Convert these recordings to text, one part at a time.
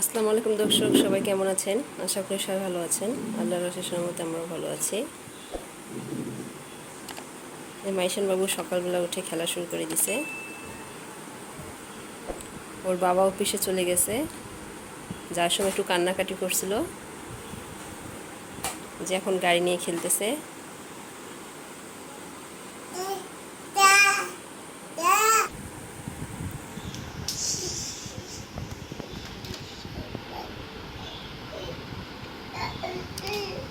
আসসালামু আলাইকুম দর্শক, সবাই কেমন আছেন? আশা করি সবাই ভালো আছেন। আল্লাহর রসের মতো আমরাও ভালো আছি। মাইশান বাবু সকালবেলা উঠে খেলা শুরু করে দিছে। ওর বাবা অফিসে চলে গেছে। যার সময় একটু কান্নাকাটি করছিল। যে এখন গাড়ি নিয়ে খেলতেছে।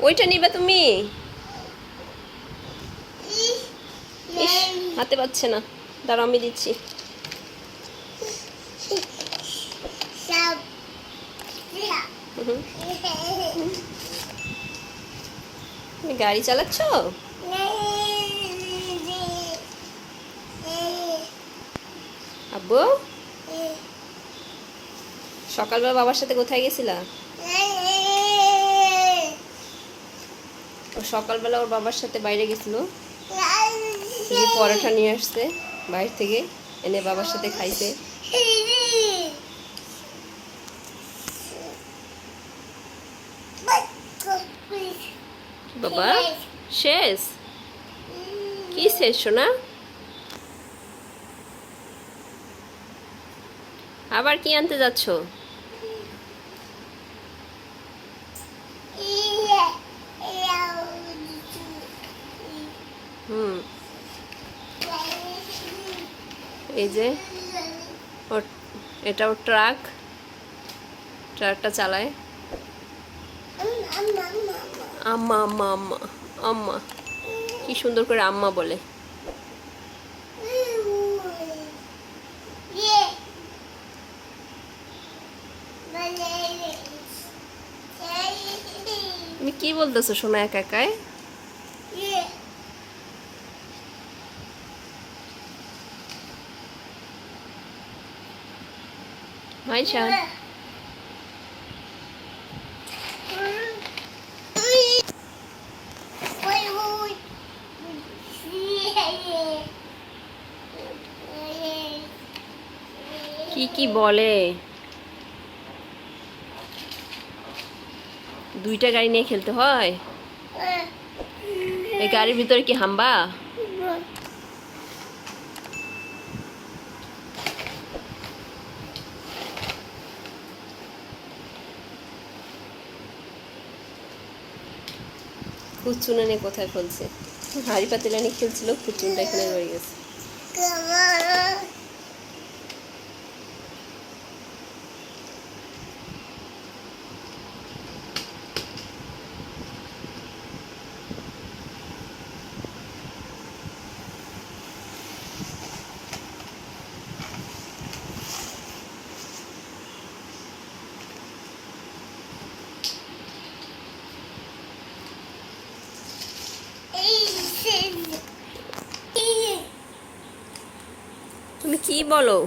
ওইটা নিবে তুমি? ইস হাতে পাচ্ছে না। দাঁড়াও আমি দিচ্ছি। তুমি গাড়ি চালাচ্ছ? আব্বু? সকালবেলা বাবার সাথে কোথায় গেছিলা? ও সকালবেলা ওর বাবার সাথে বাইরে গেছিল। পরোটা নিয়ে আসছে বাইরে থেকে, এনে বাবার সাথে খাইছে। বাবা, শেষ? কি শেষ শোনা আবার কি আনতে যাচ্ছ? এই যে ওর এটা ওর ট্রাক। ট্রাকটা চালায়। আম্মা আম্মা আম্মা আম্মা। কি সুন্দর করে আম্মা বলে। তুমি কি বলতেছো সোনা একা একাই মাইশা কি কি বলে দুইটা গাড়ি নিয়ে খেলতে হয় এই গাড়ির ভিতরে কি হাম্বা খুচুনা নিয়ে কোথায় ফলছে হাড়ি পাতিলা নিয়ে খেলছিল কুচুনটা এখানে রয়ে গেছে তুমি কি বলো?